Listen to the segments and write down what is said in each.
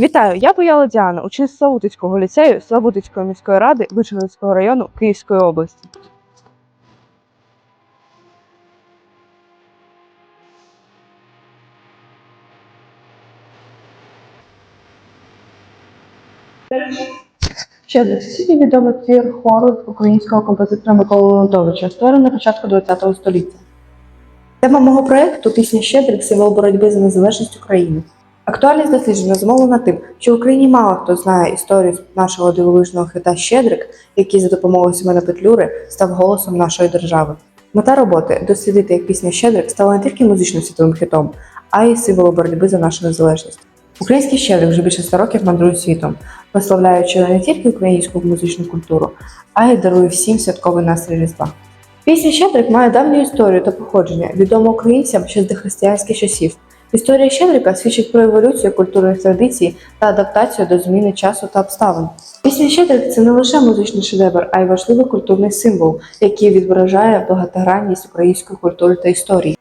Вітаю! Я Бояла Діана, учениця Славутицького ліцею Славутицької міської ради Вишгородського району Київської області. Ще для всіх відомий твір хору українського композитора Миколи Леонтовича, створений на початку ХХ століття. Тема мого проєкту пісня Щедрик символ боротьби за незалежність України. Актуальність дослідження зумовлена тим, що в Україні мало хто знає історію нашого дивовижного хита Щедрик, який за допомогою Семена Петлюри став голосом нашої держави. Мета роботи дослідити, як пісня Щедрик стала не тільки музичним світовим хитом, а й символом боротьби за нашу незалежність. Український щедрик вже більше 100 років мандрує світом, прославляючи не тільки українську музичну культуру, а й дарує всім святковий настрій Різдва. Пісня Щедрик має давню історію та походження, відомо українцям ще з дохристиянських часів. Історія Щедрика свідчить про еволюцію культурних традицій та адаптацію до зміни часу та обставин. Пісня Щедрик це не лише музичний шедевр, а й важливий культурний символ, який відображає багатогранність української культури та історії.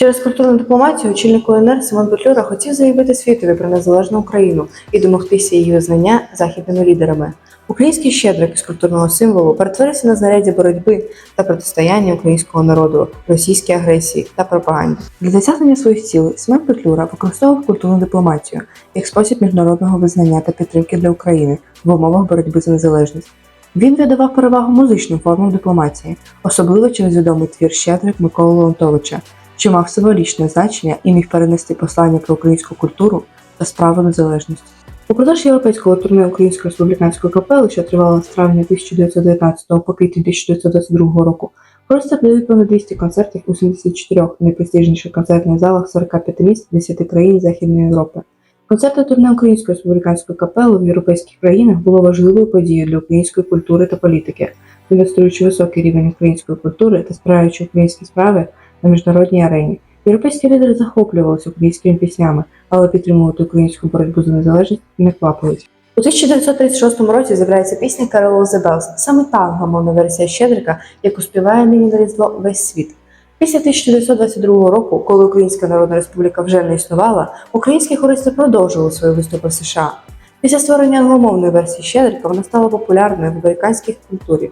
Через культурну дипломатію очільник УНР Симон Петлюра хотів заявити світові про незалежну Україну і домогтися її визнання західними лідерами. Український щедрик з культурного символу перетворився на знаряддя боротьби та протистояння українського народу, російській агресії та пропаганді. Для досягнення своїх цілей Симон Петлюра використовував культурну дипломатію як спосіб міжнародного визнання та підтримки для України в умовах боротьби за незалежність. Він віддавав перевагу музичним формам дипломатії, особливо через відомий твір Щедрик Миколи Леонтовича, що мав символічне значення і міг перенести послання про українську культуру та справу незалежності. Упродовж європейського турне Української республіканської капели, що тривало з травня 1919 по квітень 1922 року, Простір дає понад 200 концертів у 74 найпрестижніших концертних залах 45 міст 10 країн Західної Європи. Концерти турне Української республіканської капели в європейських країнах було важливою подією для української культури та політики, демонструючи високий рівень української культури та справляючи українські справи на міжнародній арені. Європейські лідери захоплювалися українськими піснями, але підтримувати українську боротьбу за незалежність не квапились. У 1936 році з'являється пісня the Bells, саме та англомовна версія Щедрика, яку співає нині на різдво весь світ. Після 1922 року, коли Українська Народна Республіка вже не існувала, українські хористи продовжували свої виступи в США. Після створення англомовної версії Щедрика вона стала популярною в американській культурі,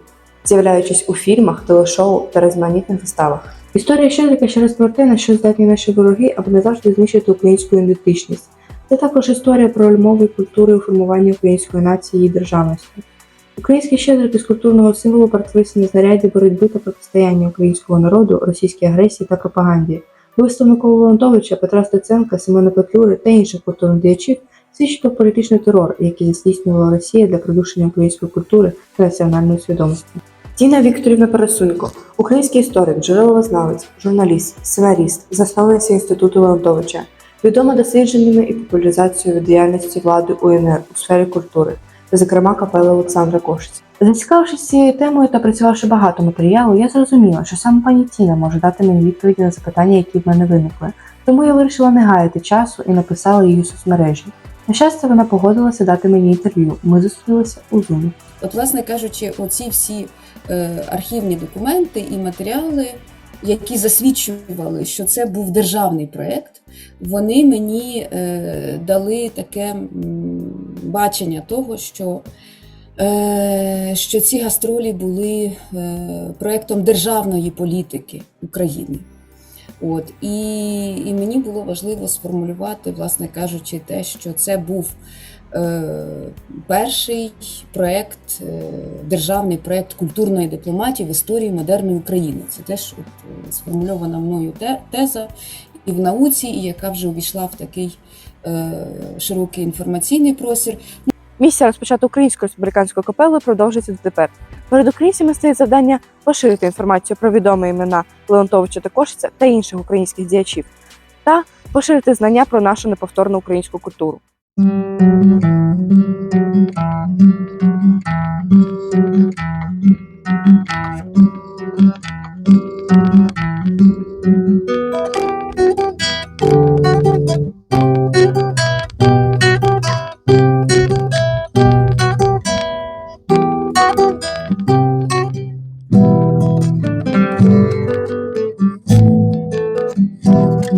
з'являючись у фільмах, телешоу та різноманітних виставах. Історія Щедрика ще раз про те, на що здатні наші вороги, аби не завжди знищити українську ідентичність. Це також історія про мови і культури у формуванні української нації і державності. Український щедрик із культурного символу перетворився на знаряддя боротьби та протистояння українського народу, російській агресії та пропаганді. Вистав Миколи Леонтовича, Петра Стеценка, Семена Петлюри та інших культурних діячів свідчить політичний терор, який здійснювала Росія для придушення української культури та національної свідомості. Тіна Вікторівна Пересунько, український історик, джерелознавець, журналіст, сценаріст, засновниця інституту Леонтовича, відома дослідженнями і популяризацією діяльності влади УНР у сфері культури, та, зокрема, капели Олександра Кошиць. Зацікавившись цією темою та працювавши багато матеріалу, я зрозуміла, що саме пані Тіна може дати мені відповіді на запитання, які в мене виникли. Тому я вирішила не гаяти часу і написала її у соцмережі. На щастя, вона погодилася дати мені інтерв'ю. Ми зустрілися у Зумі. От, власне кажучи, оці всі е, архівні документи і матеріали, які засвідчували, що це був державний проєкт, вони мені е, дали таке бачення того, що, е, що ці гастролі були е, проєктом державної політики України. От, і, і мені було важливо сформулювати, власне кажучи, те, що це був е, перший проект, е, державний проект культурної дипломатії в історії модерної України. Це теж от, сформульована мною те- теза і в науці, і яка вже увійшла в такий е, широкий інформаційний простір. Місія розпочата українською республіканською капелою продовжується дотепер. Перед українцями стоїть завдання поширити інформацію про відомі імена Леонтовича та Кошиця та інших українських діячів, та поширити знання про нашу неповторну українську культуру.